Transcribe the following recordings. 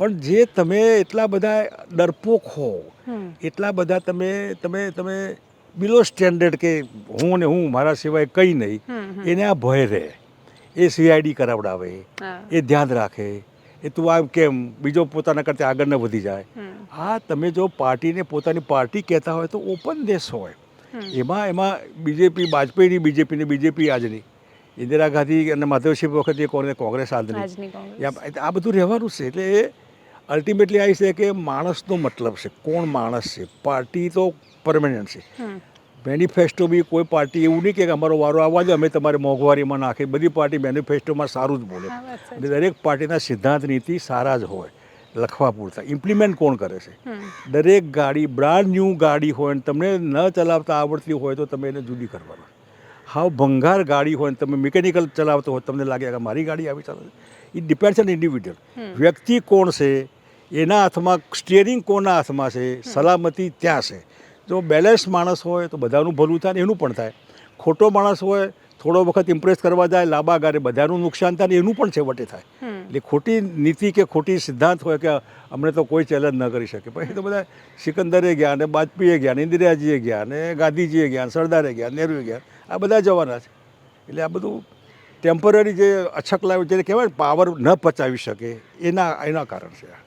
પણ જે તમે એટલા બધા ડરપોક હો એટલા બધા તમે તમે તમે બિલો સ્ટેન્ડર્ડ કે હું ને હું મારા સિવાય કંઈ નહીં. એને આ ભય રહે. એ સીઆઈડી કરાવડાવે એ ધ્યાન રાખે એ તું આમ કેમ બીજો પોતાના કરતાં આગળ ન વધી જાય. આ તમે જો પાર્ટીને પોતાની પાર્ટી કહેતા હોય તો ઓપન દેશ હોય. એમાં એમાં બીજેપી વાજપેયીની બીજેપીની બીજેપી આજની. ઇન્દિરા ગાંધી અને માધવસિંહ વખતે કોંગ્રેસ આજની આજની આ બધું રહેવાનું છે એટલે એ અલ્ટિમેટલી આવી છે કે માણસનો મતલબ છે. કોણ માણસ છે? પાર્ટી તો પરમેનન્ટ છે. મેનિફેસ્ટો બી કોઈ પાર્ટી એવું નહીં કે અમારો વારો આવવા જ અમે તમારે મોંઘવારીમાં નાખી બધી પાર્ટી મેનિફેસ્ટોમાં સારું જ બોલે. અને દરેક પાર્ટીના સિદ્ધાંત નીતિ સારા જ હોય લખવા પૂરતા. ઇમ્પ્લિમેન્ટ કોણ કરે છે? દરેક ગાડી બ્રાન્ડ ન્યૂ ગાડી હોય ને તમને ન ચલાવતા આવડતી હોય તો તમે એને જુદી કરવાના. હાવ ભંગાર ગાડી હોય ને તમે મિકેનિકલ ચલાવતો હોય તમને લાગે કે મારી ગાડી આવી ચાલે ઇટ ડિપેન્ડ્સ ઓન ઇન્ડિવિજ્યુઅલ વ્યક્તિ કોણ છે? એના હાથમાં સ્ટિયરિંગ કોના હાથમાં છે સલામતી ત્યાં છે. જો બેલેન્સ માણસ હોય તો બધાનું ભલું થાય ને એનું પણ થાય. ખોટો માણસ હોય થોડો વખત ઇમ્પ્રેસ કરવા જાય લાંબા ગારે બધાનું નુકસાન થાય ને એનું પણ છેવટે થાય. એટલે ખોટી નીતિ કે ખોટી સિદ્ધાંત હોય કે અમને તો કોઈ ચેલેન્જ ન કરી શકે. પછી તો બધા સિકંદરે ગયા ને બાજપેયીએ ગયા ને ઇન્દિરાજીએ ગયા ને ગાંધીજીએ ગયા સરદારે ગયા નહેરુએ ગયા આ બધા જવાના છે. એટલે આ બધું ટેમ્પરરી જે અછક લાવ્યું જેને કહેવાય ને પાવર ન પચાવી શકે એના એના કારણ છે આ.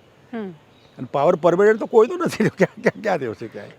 અને પાવર પરમેનન્ટ તો કોઈ તો નથી ક્યાં ક્યાં ક્યાં છે ક્યાંય?